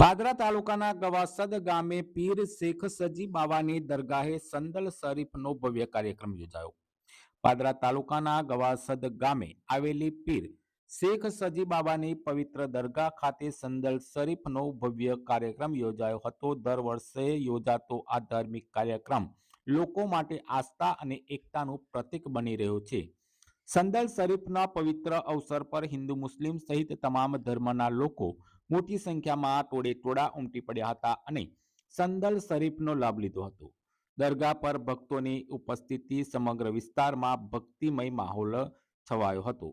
પાદરા તાલુકાના ગવાસદ ગામે પીર શેખ સજી બાવાની દરગાહે સંદલ શરીફનો ભવ્ય કાર્યક્રમ યોજાયો. પાદરા તાલુકાના ગવાસદ ગામે આવેલી પીર શેખ સજી બાબાની પવિત્ર દરગાહ ખાતે સંદલ શરીફનો ભવ્ય કાર્યક્રમ યોજાયો હતો. દર વર્ષે યોજાતો આ ધાર્મિક કાર્યક્રમ લોકો માટે આસ્થા અને એકતાનું પ્રતીક બની રહ્યો છે. સંદલ શરીફના પવિત્ર અવસર પર હિન્દુ મુસ્લિમ સહિત તમામ ધર્મના લોકો મોટી સંખ્યામાં ટોળે ટોળા ઉમટી પડ્યા હતા અને સંદલ શરીફનો લાભ લીધો હતો. દરગાહ પર ભક્તોની ઉપસ્થિતિ સમગ્ર વિસ્તારમાં ભક્તિમય માહોલ છવાયો હતો.